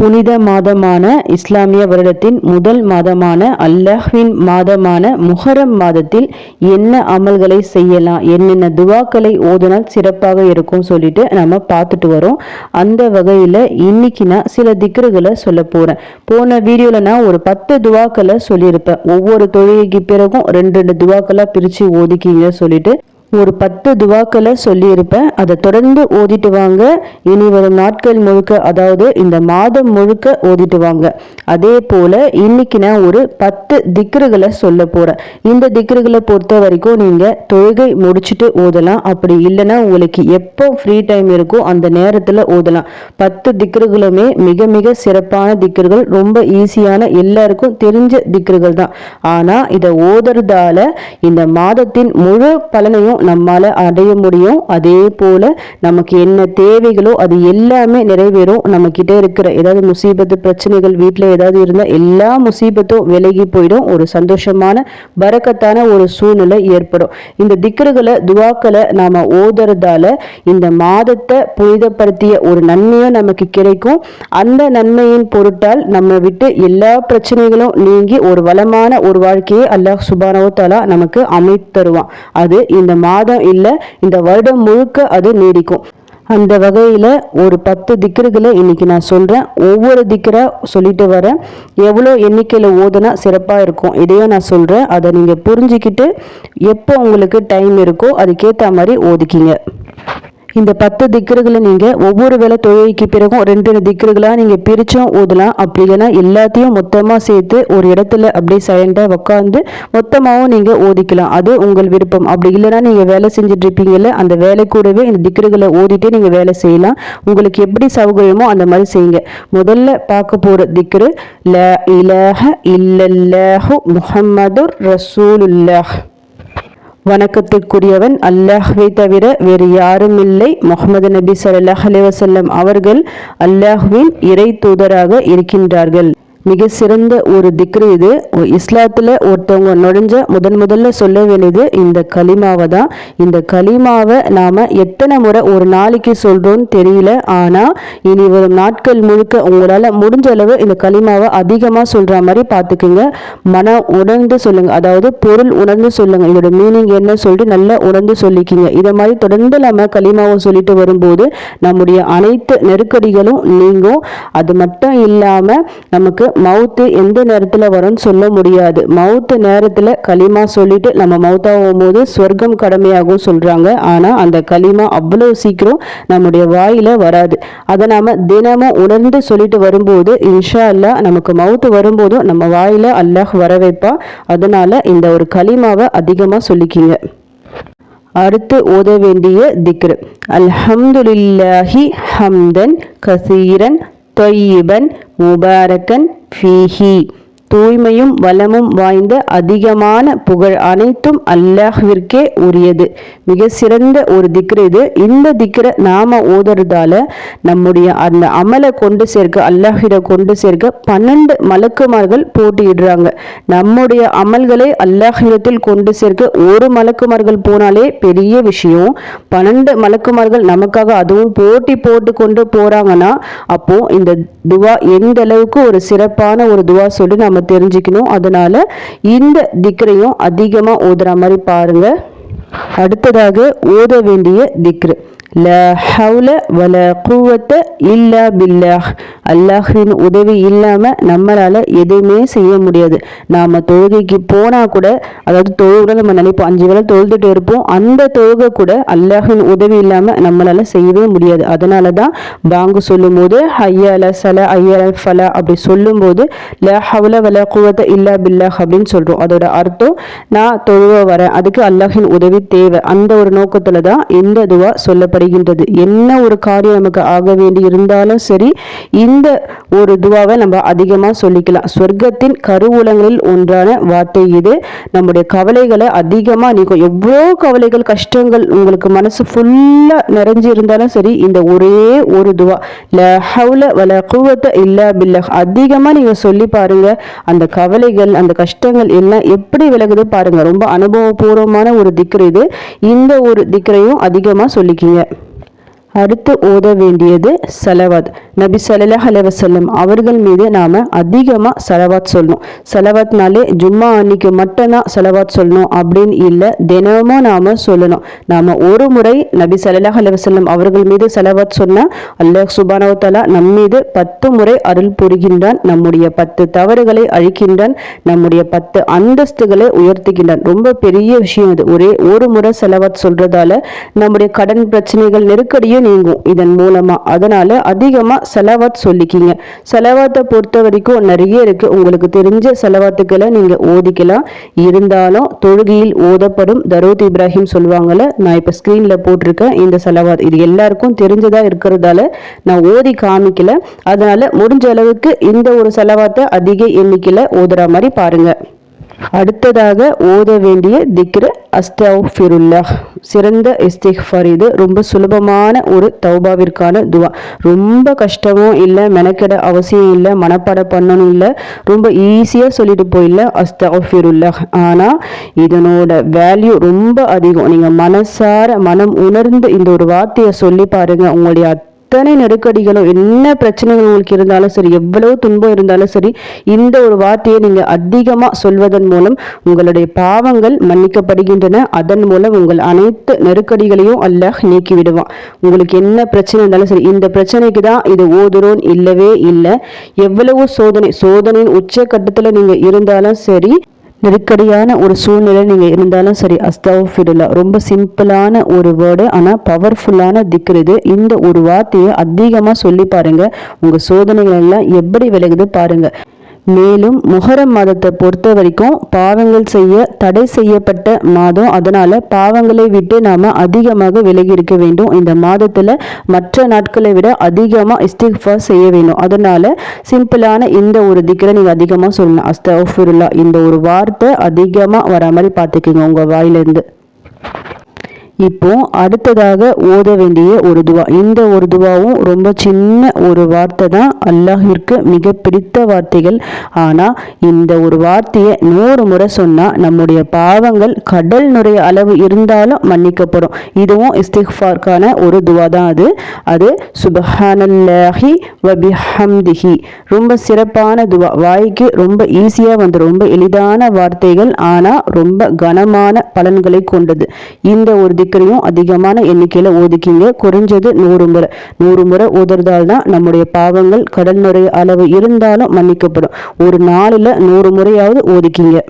புனித மாதமான இஸ்லாமிய வருடத்தின் முதல் மாதமான அல்லாஹ்வின் மாதமான முஹரம் மாதத்தில் என்ன அமல்களை செய்யலாம் என்னென்ன துவாக்களை ஓதுனால் சிறப்பாக இருக்கும் சொல்லிட்டு நம்ம பார்த்துட்டு வரோம். அந்த வகையில் இன்னைக்கு நான் சில திக்ருகளை சொல்ல போகிறேன் போன வீடியோவில் நான் ஒரு பத்து துவாக்களை சொல்லியிருப்பேன். ஒவ்வொரு தொழுகைக்கு பிறகும் ரெண்டு ரெண்டு துவாக்களாக பிரித்து ஓதிக்கிங்க சொல்லிட்டு ஒரு பத்து துவாக்களை சொல்லியிருப்பேன். அதை தொடர்ந்து ஓதிட்டு வாங்க. இனி வரும் நாட்கள் முழுக்க அதாவது இந்த மாதம் முழுக்க ஓதிட்டு வாங்க. அதே போல இன்னைக்கு நான் ஒரு பத்து திக்ருகளை சொல்ல போறேன். இந்த திக்ருகளை பொறுத்த வரைக்கும் நீங்க தொழுகை முடிச்சுட்டு ஓதலாம். அப்படி இல்லைன்னா உங்களுக்கு எப்போ ஃப்ரீ டைம் இருக்கோ அந்த நேரத்தில் ஓதலாம். பத்து திக்ருகளுமே மிக மிக சிறப்பான திக்ருகள். ரொம்ப ஈஸியான எல்லாருக்கும் தெரிஞ்ச திக்ருகள் தான். ஆனால் இதை ஓதுறதால இந்த மாதத்தின் முழு பலனையும் நம்மால் அடைய முடியும். அதே போல நமக்கு என்ன தேவைகளோ அது எல்லாமே நிறைவேறும் நம்ம இருக்கிற ஏதாவது முசீபத்து பிரச்சனைகள் வீட்டில் ஏதாவது இருந்தால் எல்லா முசீபத்தும் விலகி போயிடும். ஒரு சந்தோஷமான பறக்கத்தான ஒரு சூழ்நிலை ஏற்படும். இந்த திக்கர்களை துவாக்களை நாம் ஓதுறதால இந்த மாதத்தை புனிதப்படுத்திய ஒரு நன்மையும் நமக்கு கிடைக்கும். அந்த நன்மையின் பொருட்டால் நம்ம விட்டு எல்லா பிரச்சனைகளும் நீங்கி ஒரு வளமான ஒரு வாழ்க்கையை அல்லாஹ் சுபானவத்தாலா நமக்கு நமக்கு அமைத்தருவான் அது இந்த மாதம் இல்லை இந்த வருடம் முழுக்க அது நீடிக்கும். அந்த வகையில் ஒரு பத்து திக்கர்களை இன்னைக்கு நான் சொல்கிறேன் ஒவ்வொரு திக்கராக சொல்லிட்டு வரேன். எவ்வளோ எண்ணிக்கையில் ஓதுனா சிறப்பாக இருக்கும்? இதையும் நான் சொல்கிறேன் அதை நீங்கள் புரிஞ்சுக்கிட்டு எப்போ உங்களுக்கு டைம் இருக்கோ அதுக்கேற்ற மாதிரி ஓதிக்கிங்க. இந்த பத்து திக்கர்களை நீங்கள் ஒவ்வொரு வேளை தொழுகைக்கு பிறகும் ரெண்டு ரெண்டு திக்கர்களாக நீங்கள் பிரிச்சும் ஊதலாம் அப்படி இல்லைன்னா எல்லாத்தையும் மொத்தமாக சேர்த்து ஒரு இடத்துல அப்படியே சைலண்டாக உட்காந்து மொத்தமாகவும் நீங்கள் ஓதிக்கலாம். அது உங்கள் விருப்பம். அப்படி இல்லைன்னா நீங்கள் வேலை செஞ்சுட்டு இருப்பீங்கல்ல அந்த வேலை கூடவே இந்த திக்கர்களை ஓதிட்டே நீங்கள் வேலை செய்யலாம். உங்களுக்கு எப்படி சௌகரியமோ அந்த மாதிரி செய்யுங்க. முதல்ல பார்க்க போகிற திக்ரு ல இலஹ இல்லல்லஹு முஹம்மதுர் ரசூலுல்லாஹ். வணக்கத்திற்குரியவன் அல்லாஹ்வை தவிர வேறு யாரும் இல்லை முகமது நபி சல்லாஹ் அலி வசல்லம் அவர்கள் அல்லாஹ்வின் இறை தூதராக இருக்கின்றார்கள். மிக சிறந்த ஒரு திக்ரு இது. இஸ்லாத்தில் ஒருத்தவங்க நுழைஞ்ச முதன் முதல்ல சொல்ல வேண்டியது இந்த களிமாவை தான். இந்த களிமாவை நாம் எத்தனை முறை ஒரு நாளைக்கு சொல்கிறோன்னு தெரியல. ஆனால் இனி வரும் நாட்கள் முழுக்க உங்களால் முடிஞ்ச அளவு இந்த களிமாவை அதிகமாக சொல்கிற மாதிரி பார்த்துக்குங்க. மன உணர்ந்து சொல்லுங்கள் அதாவது பொருள் உணர்ந்து சொல்லுங்கள் இதோட மீனிங் என்ன சொல்லிட்டு நல்லா உணர்ந்து சொல்லிக்கிங்க. இதை மாதிரி தொடர்ந்து நம்ம களிமாவை சொல்லிட்டு வரும்போது நம்முடைய அனைத்து நெருக்கடிகளும் நீங்கும். அது மட்டும் இல்லாமல் நமக்கு மவுத்து எந்த நேரத்தில் வரும்னு சொல்ல முடியாது. மவுத்து நேரத்தில் களிமா சொல்லிட்டு நம்ம மவுத்தாகும் போது சொர்க்கம் கடமையாகும் சொல்கிறாங்க ஆனால் அந்த களிமா அவ்வளோ சீக்கிரம் நம்முடைய வாயில் வராது. அதை நாம் தினமும் உணர்ந்து சொல்லிட்டு வரும்போது இன்ஷா அல்லா நமக்கு மவுத்து வரும்போதும் நம்ம வாயில் அல்லாஹ் வர வைப்பா அதனால் இந்த ஒரு களிமாவை அதிகமாக சொல்லிக்கிங்க. அடுத்து ஓத வேண்டிய திக்ரு. அல்ஹம்துலில்லாஹி ஹம்தன் கசீரன் தொய்யிபன் مباركا فيه. தூய்மையும் வளமும் வாய்ந்த அதிகமான புகழ் அனைத்தும் அல்லாஹ்விற்கே உரியது. மிக சிறந்த ஒரு திக்ரு இது. இந்த திக்ரை நாம ஓதுறதால நம்முடைய அந்த அமலை கொண்டு சேர்க்க அல்லாஹிட கொண்டு சேர்க்க பன்னெண்டு மலக்குமார்கள் போட்டியிடுறாங்க. நம்முடைய அமல்களை அல்லாஹிடத்தில் கொண்டு சேர்க்க ஒரு மலக்குமார்கள் போனாலே பெரிய விஷயம். பன்னெண்டு மலக்குமார்கள் நமக்காக அதுவும் போட்டி போட்டு கொண்டு போறாங்கன்னா அப்போ இந்த துவா எந்த அளவுக்கு ஒரு சிறப்பான ஒரு துவா சொல்லி நம்ம தெரிஞ்சுக்கணும். அதனால இந்த திக்ரையும் அதிகமா ஓதுற மாதிரி பாருங்க. அடுத்ததாக ஓத வேண்டிய திக்ரு. ல ஹவுல வல குவத்த இல்லா பில்லாஹ். அல்லாஹின் உதவி இல்லாமல் நம்மளால் எதுவுமே செய்ய முடியாது. நாம் தொழுகைக்கு போனால் கூட அதாவது தொழுகை நம்ம நினைப்போம் அஞ்சு வேலை தொழுதுட்டு இருப்போம் அந்த தொழுகை கூட அல்லாஹின் உதவி இல்லாமல் நம்மளால் செய்யவே முடியாது. அதனால தான் பாங்கு சொல்லும்போது ஐயால சல ஐயால ஃபல அப்படி சொல்லும்போது ல ஹவுல வல குவத்த இல்லா பில்லாஹ் அப்படின்னு சொல்கிறோம் அதோட அர்த்தம் நான் தொழுவ வரேன் அதுக்கு அல்லாஹின் உதவி தேவை. அந்த ஒரு நோக்கத்தில் தான் இந்த துவா சொல்லப்பட்டு தேவைப்படுகின்றது என்ன ஒரு காரியம் நமக்கு ஆக வேண்டி இருந்தாலும் சரி இந்த ஒரு துவாவை நம்ம அதிகமாக சொல்லிக்கலாம். சொர்க்கத்தின் கருவூலங்களில் ஒன்றான வார்த்தை இது. நம்முடைய கவலைகளை அதிகமாக நீக்கும் எவ்வளோ கவலைகள் கஷ்டங்கள் உங்களுக்கு மனசு ஃபுல்லாக நிறைஞ்சு இருந்தாலும் சரி இந்த ஒரே ஒரு துவா ல ஹவுல வல குவத்த இல்லா பில்ல அதிகமாக நீங்கள் சொல்லி பாருங்க. அந்த கவலைகள் அந்த கஷ்டங்கள் எல்லாம் எப்படி விலகுது பாருங்கள் ரொம்ப அனுபவபூர்வமான ஒரு திக்ரு இது. இந்த ஒரு திக்ரையும் அதிகமாக சொல்லிக்கிங்க. அடுத்து ஓத வேண்டியது சலவாத். நபி சல்லாஹ் அலைவசல்லம் அவர்கள் மீது நாம் அதிகமாக செலவாத் சொல்லணும். செலவாத்னாலே ஜும்மா அன்னைக்கு மட்டும்தான் செலவாத் சொல்லணும் அப்படின்னு இல்லை தினமும் நாம் சொல்லணும். நாம் ஒரு முறை நபி சல்லாஹ் அலைவசல்லம் அவர்கள் மீது செலவாத் சொன்னால் அல்லாஹ் சுபானவத்தாலா நம் மீது பத்து முறை அருள் புரிகின்றான் நம்முடைய பத்து தவறுகளை அழிக்கின்றான் நம்முடைய பத்து அந்தஸ்துகளை உயர்த்துகின்றான். ரொம்ப பெரிய விஷயம் அது. ஒரே ஒரு முறை செலவாத் சொல்றதால நம்முடைய கடன் பிரச்சனைகள் நெருக்கடியும் நீங்கும். இதன் மூலமாக அதனால அதிகமாக செலவாத் சொல்லிக்கிங்க. செலவாத்தை பொறுத்த வரைக்கும் நிறைய இருக்கு. உங்களுக்கு தெரிஞ்ச செலவாத்துக்களை நீங்க ஓதிக்கலாம். இருந்தாலும் தொழுகையில் ஓதப்படும் தரோத் இப்ராஹிம் சொல்லுவாங்கல்ல நான் இப்ப ஸ்கிரீன்ல போட்டிருக்கேன் இந்த செலவாத். இது எல்லாருக்கும் தெரிஞ்சதா இருக்கிறதால நான் ஓதி காமிக்கல. அதனால முடிஞ்ச அளவுக்கு இந்த ஒரு செலவாத்தை அதிக எண்ணிக்கையில ஓதுற மாதிரி பாருங்க. அடுத்ததாக ஓத வேண்டிய திக்ர அஸ்தஃபிருல்லா சிறந்த இஸ்திஃபார் இது. ரொம்ப சுலபமான ஒரு தௌபாவிற்கான துவா. ரொம்ப கஷ்டமும் இல்லை மெனக்கெட அவசியம் இல்லை மனப்பாட பண்ணணும் இல்லை ரொம்ப ஈஸியாக சொல்லிட்டு போயிடல அஸ்தஃபிருல்லா ஆனால் இதனோட வேல்யூ ரொம்ப அதிகம். நீங்கள் மனசார மனம் உணர்ந்து இந்த ஒரு வார்த்தையை சொல்லி பாருங்கள் உங்களுடைய எத்தனை நெருக்கடிகளும் என்ன பிரச்சனைகள் உங்களுக்கு இருந்தாலும் சரி எவ்வளவு துன்பம் இருந்தாலும் சரி இந்த ஒரு வார்த்தையை நீங்க அதிகமா சொல்வதன் மூலம் உங்களுடைய பாவங்கள் மன்னிக்கப்படுகின்றன. அதன் மூலம் உங்கள் அனைத்து நெருக்கடிகளையும் அல்லாஹ் நீக்கி விடுவான் உங்களுக்கு என்ன பிரச்சனை இருந்தாலும் சரி இந்த பிரச்சனைக்கு தான் இது ஓதுறோன் இல்லவே இல்லை. எவ்வளவு சோதனை சோதனையின் உச்ச நீங்க இருந்தாலும் சரி நெருக்கடியான ஒரு சூழ்நிலை நீங்கள் இருந்தாலும் சரி அஸ்தஃபிருல்லா ரொம்ப சிம்பிளான ஒரு வேர்டு ஆனால் பவர்ஃபுல்லான திக்ரு இது. இந்த ஒரு வார்த்தையை அதிகமாக சொல்லி பாருங்கள் உங்கள் சோதனைகள் எல்லாம் எப்படி விலகுது பாருங்கள் மேலும் முகரம் மாதத்தை பொறுத்த வரைக்கும் பாவங்கள் செய்ய தடை செய்யப்பட்ட மாதம் அதனால் பாவங்களை விட்டு நாம் அதிகமாக விலகி இருக்க வேண்டும். இந்த மாதத்தில் மற்ற நாட்களை விட அதிகமாக இஸ்திஃபா செய்ய வேண்டும். அதனால் சிம்பிளான இந்த ஒரு திக்கரை நீங்கள் அதிகமாக சொல்லணும். அஸ்தஃபுருல்லா இந்த ஒரு வார்த்தை அதிகமாக வர மாதிரி பார்த்துக்கிங்க உங்கள் வாயிலேருந்து. இப்போ அடுத்ததாக ஓத வேண்டிய ஒரு துவா. இந்த ஒரு துவாவும் ரொம்ப சின்ன ஒரு வார்த்தை தான். அல்லாஹிற்கு மிக பிடித்த வார்த்தைகள். ஆனால் இந்த ஒரு வார்த்தையை நூறு முறை சொன்னால் நம்முடைய பாவங்கள் கடல் நுரைய அளவு இருந்தாலும் மன்னிக்கப்படும். இதுவும் இஸ்திஃபார்க்கான ஒரு துவா தான் அது. அது சுபஹானல்லாஹி வபிஹம்திஹி. ரொம்ப சிறப்பான துவா. வாய்க்கு ரொம்ப ஈஸியாக வந்து ரொம்ப எளிதான வார்த்தைகள். ஆனால் ரொம்ப கனமான பலன்களை கொண்டது. இந்த ஒரு திக்கரையும் அதிகமான எண்ணிக்கையில் ஒதுக்கிங்க. குறைஞ்சது நூறு முறை நூறு முறை ஓதுறதால் தான் நம்முடைய பாவங்கள் கடல் நுரை அளவு இருந்தாலும் மன்னிக்கப்படும். ஒரு நாளில் நூறு முறையாவது ஒதுக்கிங்க.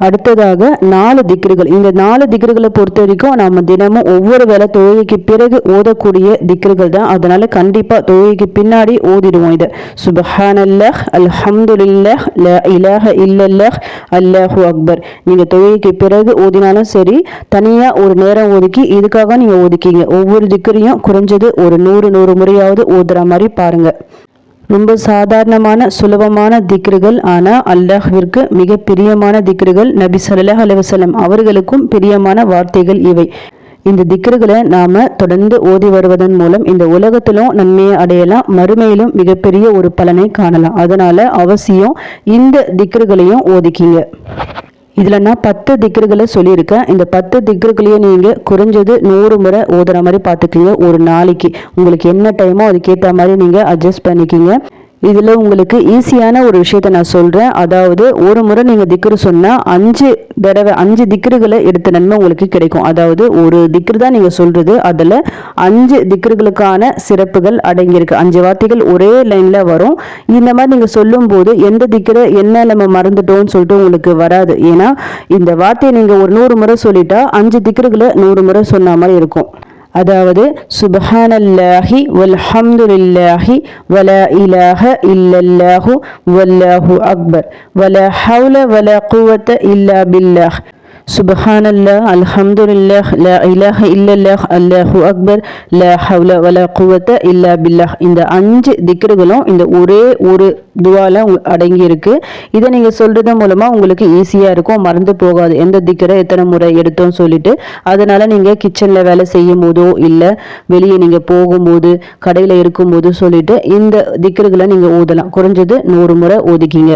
அடுத்ததாக நாலு திக்ருகள். இந்த நாலு திக்ருகளை பொறுத்த வரைக்கும் நம்ம தினமும் ஒவ்வொரு வேலை தொழுகைக்கு பிறகு ஓதக்கூடிய திக்ருகள் தான். அதனால கண்டிப்பா தொழுகைக்கு பின்னாடி ஓதிடுவோம் இதை. சுபஹானல்லஹ் அல்ஹம்துலில்லஹ் ல இலாஹ இல்லல்லஹ் அல்லாஹு அக்பர். நீங்க தொழுகைக்கு பிறகு ஓதினாலும் சரி தனியா ஒரு நேரம் ஒதுக்கி இதுக்காக நீங்க ஒதுக்கிங்க. ஒவ்வொரு திக்ரையும் குறைஞ்சது ஒரு நூறு நூறு முறையாவது ஓதுற மாதிரி பாருங்க. ரொம்ப சாதாரணமான சுலபமான திக்ருகள் ஆனால் அல்லாஹ்விற்கு மிக பிரியமான திக்ருகள் நபி சல்லாஹ் அலுவலம் அவர்களுக்கும் பிரியமான வார்த்தைகள் இவை. இந்த திக்ருகளை நாம தொடர்ந்து ஓதி வருவதன் மூலம் இந்த உலகத்திலும் நன்மையை அடையலாம் மறுமையிலும் மிகப்பெரிய ஒரு பலனை காணலாம். அதனால் அவசியம் இந்த திக்ருகளையும் ஓதிக்கிங்க. இதில் நான் பத்து திக்ருகளை சொல்லியிருக்கேன். இந்த பத்து திக்ருகளையும் நீங்கள் குறைஞ்சது நூறு முறை ஓதுற மாதிரி பார்த்துக்கிங்க. ஒரு நாளைக்கு. உங்களுக்கு என்ன டைமோ அதுக்கேற்ற மாதிரி நீங்கள் அட்ஜஸ்ட் பண்ணிக்கிங்க. இதில் உங்களுக்கு ஈஸியான ஒரு விஷயத்தை நான் சொல்கிறேன் அதாவது ஒரு முறை நீங்கள் திக்ரு சொன்னால் அஞ்சு தடவை அஞ்சு திக்ருகளை எடுத்த நன்மை உங்களுக்கு கிடைக்கும். அதாவது ஒரு திக்ரு தான் நீங்கள் சொல்கிறது அதில் அஞ்சு திக்ருகளுக்கான சிறப்புகள் அடங்கியிருக்கு. அஞ்சு வார்த்தைகள் ஒரே லைனில் வரும். இந்த மாதிரி நீங்கள் சொல்லும்போது எந்த திக்ரை என்ன நம்ம மறந்துட்டோம்னு சொல்லிட்டு உங்களுக்கு வராது. ஏன்னா இந்த வார்த்தையை நீங்கள் ஒரு நூறு முறை சொல்லிட்டா அஞ்சு திக்ருகளை நூறு முறை சொன்ன மாதிரி இருக்கும். அதாவது சுபஹானல்லாஹி வல்ஹம்துலில்லாஹி வலா இலாஹ இல்லல்லாஹு வல்லாஹு அக்பர். வல ஹவுல வல குவத்த இல்லா பில்லாஹ். சுபஹானல்லா அல்ஹம்துலில்லாஹ் லா இலாஹ இல்லல்லாஹ் அல்லாஹு அக்பர் லா ஹவ்ல வலா குவத்த இல்லா பில்லாஹ் இந்த அஞ்சு திக்ருகளும் இந்த ஒரே ஒரு துவால அடங்கி இருக்கு இதை நீங்க சொல்றது மூலமா உங்களுக்கு ஈஸியா இருக்கும் மறந்து போகாது. எந்த திக்கரை எத்தனை முறை எடுத்தோம் சொல்லிட்டு அதனால நீங்க கிச்சன்ல வேலை செய்யும் போதோ இல்ல வெளியே நீங்க போகும்போது கடையில இருக்கும்போது சொல்லிட்டு இந்த திக்கர்களை நீங்க ஓதலாம். குறைஞ்சது நூறு முறை ஓதிக்கிங்க.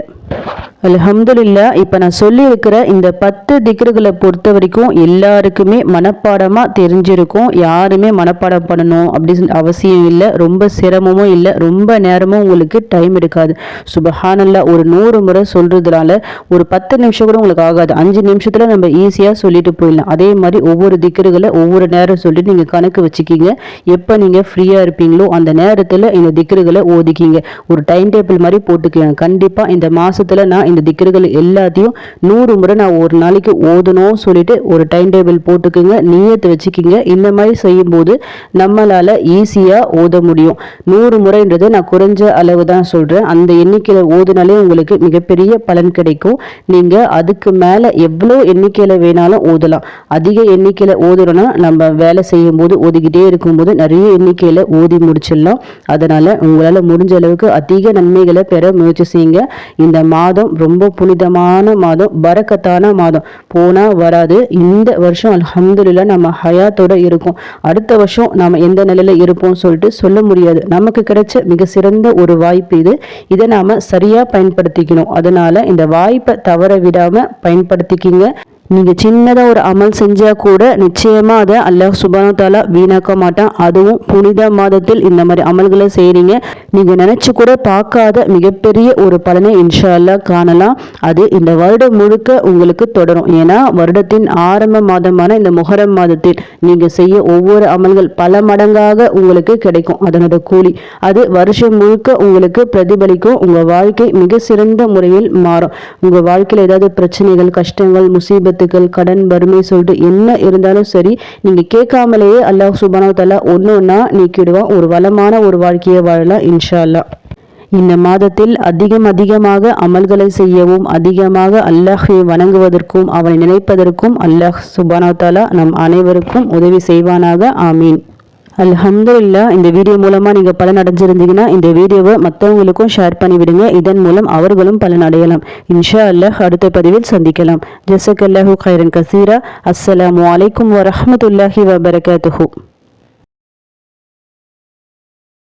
அலஹம்துல்லா இப்போ நான் சொல்லியிருக்கிற இந்த பத்து திக்ருகளை பொறுத்த வரைக்கும் எல்லாருக்குமே மனப்பாடமாக தெரிஞ்சிருக்கும். யாருமே மனப்பாடம் பண்ணணும் அப்படின்னு அவசியம் இல்லை. ரொம்ப சிரமமும் இல்லை. ரொம்ப நேரமும் உங்களுக்கு டைம் எடுக்காது. சுபஹானல்லா ஒரு நூறு முறை சொல்கிறதுனால ஒரு பத்து நிமிஷம் கூட உங்களுக்கு ஆகாது. அஞ்சு நிமிஷத்தில் நம்ம ஈஸியாக சொல்லிட்டு போயிடலாம். அதே மாதிரி ஒவ்வொரு திக்ருகளை ஒவ்வொரு நேரம் சொல்லிட்டு நீங்கள் கணக்கு வச்சுக்கிங்க. எப்போ நீங்கள் ஃப்ரீயாக இருப்பீங்களோ அந்த நேரத்தில் இந்த திக்ருகளை ஓதிக்கிங்க. ஒரு டைம் டேபிள் மாதிரி போட்டுக்கோங்க. கண்டிப்பாக இந்த மாதத்தில் நான் இந்த திக்கர்கள் எல்லாத்தையும் நூறு முறை நான் ஒரு நாளைக்கு ஓதணும் சொல்லிட்டு ஒரு டைம் டேபிள் போட்டுக்குங்க நீயத்தை வச்சுக்கிங்க. இந்த மாதிரி செய்யும்போது நம்மளால் ஈஸியாக ஓத முடியும். நூறு முறைன்றது நான் குறைஞ்ச அளவு தான் சொல்கிறேன் அந்த எண்ணிக்கையில் ஓதுனாலே உங்களுக்கு மிகப்பெரிய பலன் கிடைக்கும். நீங்கள் அதுக்கு மேலே எவ்வளோ எண்ணிக்கையில் வேணாலும் ஓதலாம். அதிக எண்ணிக்கையில் ஓதுறோன்னா நம்ம வேலை செய்யும் போது ஓதிக்கிட்டே இருக்கும்போது நிறைய எண்ணிக்கையில் ஓதி முடிச்சிடலாம். அதனால் உங்களால் முடிஞ்ச அளவுக்கு அதிக நன்மைகளை பெற முயற்சி செய்யுங்க. இந்த மாதம் ரொம்ப புனிதமான மாதம் பரக்கத்தான மாதம். போனால் வராது. இந்த வருஷம் அலமதுல்லா நம்ம ஹயாத்தோட இருக்கும். அடுத்த வருஷம் நாம் எந்த நிலையில் இருப்போம் சொல்லிட்டு சொல்ல முடியாது. நமக்கு கிடைச்ச மிக சிறந்த ஒரு வாய்ப்பு இது. இதை நாம் சரியாக பயன்படுத்திக்கணும். அதனால் இந்த வாய்ப்பை தவற விடாமல் பயன்படுத்திக்கிங்க. நீங்கள் சின்னதாக ஒரு அமல் செஞ்சால் கூட நிச்சயமாக அதை அல்லாஹ் சுபானு தாலா வீணாக்க மாட்டான். அதுவும் புனித மாதத்தில் இந்த மாதிரி அமல்களை செய்கிறீங்க நீங்கள் நினச்சி கூட பார்க்காத மிகப்பெரிய ஒரு பலனை இன்ஷா அல்லா காணலாம். அது இந்த வருடம் முழுக்க உங்களுக்கு தொடரும். ஏன்னா வருடத்தின் ஆரம்ப மாதமான இந்த முகரம் மாதத்தில் நீங்கள் செய்ய ஒவ்வொரு அமல்கள் பல மடங்காக உங்களுக்கு கிடைக்கும். அதனோட கூலி. அது வருஷம் முழுக்க உங்களுக்கு பிரதிபலிக்கும். உங்கள் வாழ்க்கை மிக சிறந்த முறையில் மாறும். உங்கள் வாழ்க்கையில் ஏதாவது பிரச்சனைகள் கஷ்டங்கள் முசீபத் விபத்துகள் கடன் வறுமை சொல்லிட்டு என்ன இருந்தாலும் சரி நீங்க கேட்காமலேயே அல்லாஹ் சுபானோ தலா ஒன்று ஒன்றா நீக்கிடுவான். ஒரு வளமான ஒரு வாழ்க்கையை வாழலாம் இன்ஷா அல்லா இந்த மாதத்தில் அதிகம் அதிகமாக அமல்களை செய்யவும் அதிகமாக அல்லாஹை வணங்குவதற்கும் அவனை நினைப்பதற்கும் அல்லாஹ் சுபானவத்தாலா நம் அனைவருக்கும் உதவி செய்வானாக. ஆமீன். அல்ஹம்துல்லா இந்த வீடியோ மூலமாக நீங்கள் பலன் அடைஞ்சிருந்தீங்கன்னா இந்த வீடியோவை மற்றவங்களுக்கும் ஷேர் பண்ணிவிடுங்க. இதன் மூலம் அவர்களும் பலன் அடையலாம் இன்ஷா அல்லாஹ் அடுத்த பதிவில் சந்திக்கலாம். ஜசக் அல்லாஹூ கைரன் கசீரா. அஸ்ஸலாமு அலைக்கும் வரமத்துல்லாஹி வபரகாத்துஹூ.